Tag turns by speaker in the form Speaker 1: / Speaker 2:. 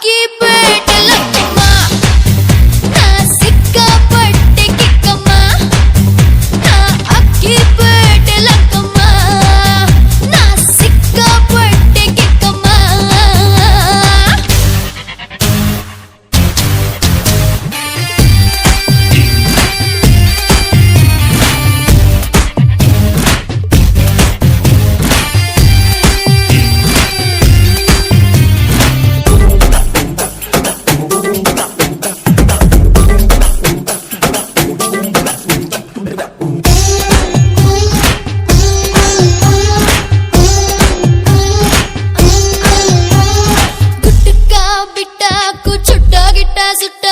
Speaker 1: keep சுட்ட